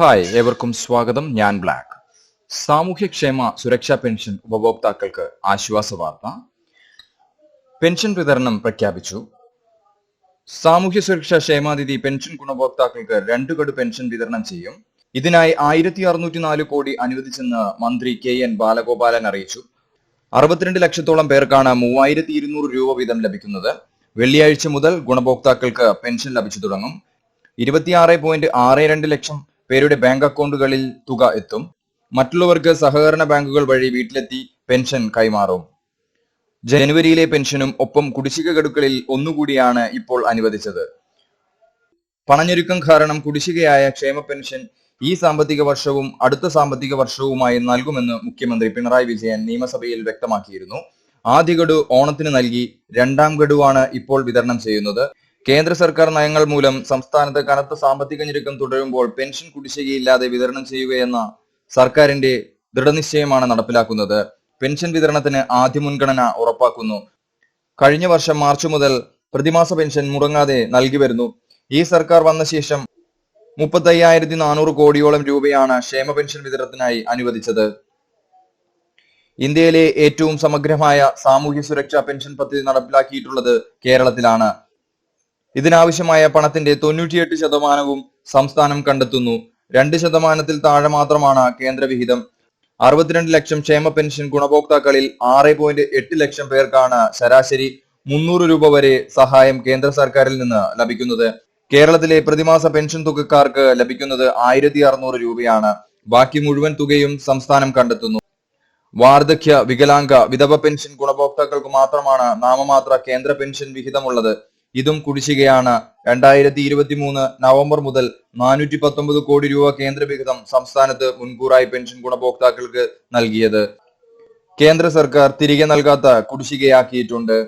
Hi ഏവർക്കും സ്വാഗതം. ഞാൻ ബ്ലാക്ക്. സാമൂഹ്യക്ഷേമ സുരക്ഷാ പെൻഷൻ ഉപഭോക്താക്കൾക്ക് ആശ്വാസ വാർത്ത പെൻഷൻ വിതരണം പ്രഖ്യാപിച്ചു. സാമൂഹ്യ സുരക്ഷാ ക്ഷേമാതിഥി പെൻഷൻ ഗുണഭോക്താക്കൾക്ക് രണ്ടു ഗഡു പെൻഷൻ വിതരണം ചെയ്യും. ഇതിനായി ആയിരത്തി അറുന്നൂറ്റി നാല് കോടി അനുവദിച്ചെന്ന് മന്ത്രി കെ എൻ ബാലഗോപാലൻ അറിയിച്ചു. അറുപത്തിരണ്ട് ലക്ഷത്തോളം പേർക്കാണ് മൂവായിരത്തി ഇരുന്നൂറ് രൂപ വീതം ലഭിക്കുന്നത്. വെള്ളിയാഴ്ച മുതൽ ഗുണഭോക്താക്കൾക്ക് പെൻഷൻ ലഭിച്ചു തുടങ്ങും. ഇരുപത്തിയാറ് പോയിന്റ് ആറ് രണ്ട് ലക്ഷം പേരുടെ ബാങ്ക് അക്കൗണ്ടുകളിൽ തുക എത്തും. മറ്റുള്ളവർക്ക് സഹകരണ ബാങ്കുകൾ വഴി വീട്ടിലെത്തി പെൻഷൻ കൈമാറും. ജനുവരിയിലെ പെൻഷനും ഒപ്പം കുടിശ്ശിക ഗഡുക്കളിൽ ഒന്നുകൂടിയാണ് ഇപ്പോൾ അനുവദിച്ചത്. പണഞ്ഞൊരുക്കം കാരണം കുടിശ്ശികയായ ക്ഷേമ പെൻഷൻ ഈ സാമ്പത്തിക വർഷവും അടുത്ത സാമ്പത്തിക വർഷവുമായി നൽകുമെന്ന് മുഖ്യമന്ത്രി പിണറായി വിജയൻ നിയമസഭയിൽ വ്യക്തമാക്കിയിരുന്നു. ആദ്യ ഗഡു ഓണത്തിന് നൽകി രണ്ടാം ഗഡുവാണ് ഇപ്പോൾ വിതരണം ചെയ്യുന്നത്. കേന്ദ്ര സർക്കാർ നയങ്ങൾ മൂലം സംസ്ഥാനത്ത് കനത്ത സാമ്പത്തിക ഞെരുക്കം തുടരുമ്പോൾ പെൻഷൻ കുടിശ്ശികയില്ലാതെ വിതരണം ചെയ്യുകയെന്ന സർക്കാരിന്റെ ദൃഢനിശ്ചയമാണ് നടപ്പിലാക്കുന്നത്. പെൻഷൻ വിതരണത്തിന് ആദ്യ മുൻഗണന ഉറപ്പാക്കുന്നു. കഴിഞ്ഞ വർഷം മാർച്ച് മുതൽ പ്രതിമാസ പെൻഷൻ മുടങ്ങാതെ നൽകി വരുന്നു. ഈ സർക്കാർ വന്ന ശേഷം മുപ്പത്തയ്യായിരത്തി നാനൂറ് കോടിയോളം രൂപയാണ് ക്ഷേമ പെൻഷൻ വിതരണത്തിനായി അനുവദിച്ചത്. ഇന്ത്യയിലെ ഏറ്റവും സമഗ്രമായ സാമൂഹ്യ സുരക്ഷാ പെൻഷൻ പദ്ധതി നടപ്പിലാക്കിയിട്ടുള്ളത് കേരളത്തിലാണ്. ഇതിനാവശ്യമായ പണത്തിന്റെ തൊണ്ണൂറ്റിയെട്ട് ശതമാനവും സംസ്ഥാനം കണ്ടെത്തുന്നു. രണ്ട് ശതമാനത്തിൽ താഴെ മാത്രമാണ് കേന്ദ്രവിഹിതം അറുപത്തിരണ്ട് ലക്ഷം ക്ഷേമ പെൻഷൻ ഗുണഭോക്താക്കളിൽ ആറ് പോയിന്റ് എട്ട് ലക്ഷം പേർക്കാണ് ശരാശരി മുന്നൂറ് രൂപ വരെ സഹായം കേന്ദ്ര സർക്കാരിൽ നിന്ന് ലഭിക്കുന്നത്. കേരളത്തിലെ പ്രതിമാസ പെൻഷൻ തുകക്കാർക്ക് ലഭിക്കുന്നത് ആയിരത്തി അറുന്നൂറ് രൂപയാണ്. ബാക്കി മുഴുവൻ തുകയും സംസ്ഥാനം കണ്ടെത്തുന്നു. വാർദ്ധക്യ വികലാംഗ വിധവ പെൻഷൻ ഗുണഭോക്താക്കൾക്ക് മാത്രമാണ് നാമമാത്ര കേന്ദ്ര പെൻഷൻ വിഹിതമുള്ളത്. ഇതും കുടിശ്ശികയാണ്. രണ്ടായിരത്തി ഇരുപത്തി മൂന്ന് നവംബർ മുതൽ നാനൂറ്റി പത്തൊമ്പത് കോടി രൂപ കേന്ദ്ര വിഹിതം സംസ്ഥാനത്ത് മുൻകൂറായി പെൻഷൻ ഗുണഭോക്താക്കൾക്ക് നൽകിയത്. കേന്ദ്ര സർക്കാർ തിരികെ നൽകാത്ത കുടിശ്ശികയാക്കിയിട്ടുണ്ട്.